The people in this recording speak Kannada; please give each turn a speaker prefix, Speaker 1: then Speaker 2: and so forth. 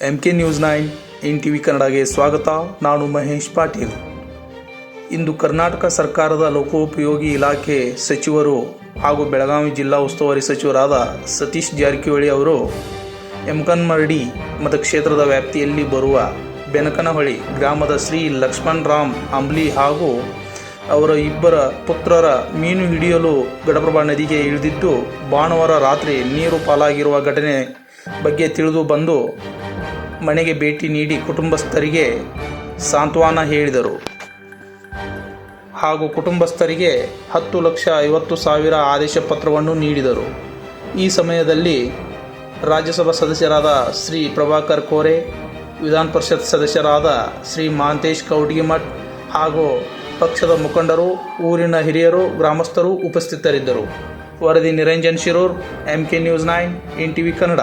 Speaker 1: M K news nine in T V ಕನ್ನಡಗೆ ಸ್ವಾಗತ. ನಾನು ಮಹೇಶ್ ಪಾಟೀಲ್. ಇಂದು ಕರ್ನಾಟಕ ಸರ್ಕಾರದ ಲೋಕೋಪಯೋಗಿ ಇಲಾಖೆ ಸಚಿವರು ಹಾಗೂ ಬೆಳಗಾವಿ ಜಿಲ್ಲಾ ಉಸ್ತುವಾರಿ ಸಚಿವರಾದ ಸತೀಶ್ ಜಾರಕಿಹೊಳಿ ಅವರು ಎಮ್ಕನ್ಮರಡಿ ಮತಕ್ಷೇತ್ರದ ವ್ಯಾಪ್ತಿಯಲ್ಲಿ ಬರುವ ಬೆನಕನಹೊಳಿ ಗ್ರಾಮದ ಶ್ರೀ ಲಕ್ಷ್ಮಣ್ ರಾಮ್ ಅಂಬ್ಲಿ ಹಾಗೂ ಅವರ ಇಬ್ಬರ ಪುತ್ರರ ಮೀನು ಹಿಡಿಯಲು ಗಡಪ್ರಭಾ ನದಿಗೆ ಇಳಿದಿದ್ದು, ಭಾನುವಾರ ರಾತ್ರಿ ನೀರು ಪಾಲಾಗಿರುವ ಘಟನೆ ಬಗ್ಗೆ ತಿಳಿದು ಬಂದು ಮನೆಗೆ ಭೇಟಿ ನೀಡಿ ಕುಟುಂಬಸ್ಥರಿಗೆ ಸಾಂತ್ವನ ಹೇಳಿದರು. ಹಾಗೂ ಕುಟುಂಬಸ್ಥರಿಗೆ ಹತ್ತು ಲಕ್ಷ ಐವತ್ತು ಸಾವಿರ ಆದೇಶ ಪತ್ರವನ್ನು ನೀಡಿದರು. ಈ ಸಮಯದಲ್ಲಿ ರಾಜ್ಯಸಭಾ ಸದಸ್ಯರಾದ ಶ್ರೀ ಪ್ರಭಾಕರ್ ಕೋರೆ, ವಿಧಾನ ಪರಿಷತ್ ಸದಸ್ಯರಾದ ಶ್ರೀ ಮಹಾಂತೇಶ್ ಕೌಡಿಗಿಮಠ್ ಹಾಗೂ ಪಕ್ಷದ ಮುಖಂಡರು, ಊರಿನ ಹಿರಿಯರು, ಗ್ರಾಮಸ್ಥರು ಉಪಸ್ಥಿತರಿದ್ದರು. ವರದಿ Niranjan Shirur M K news nine N TV Kannada.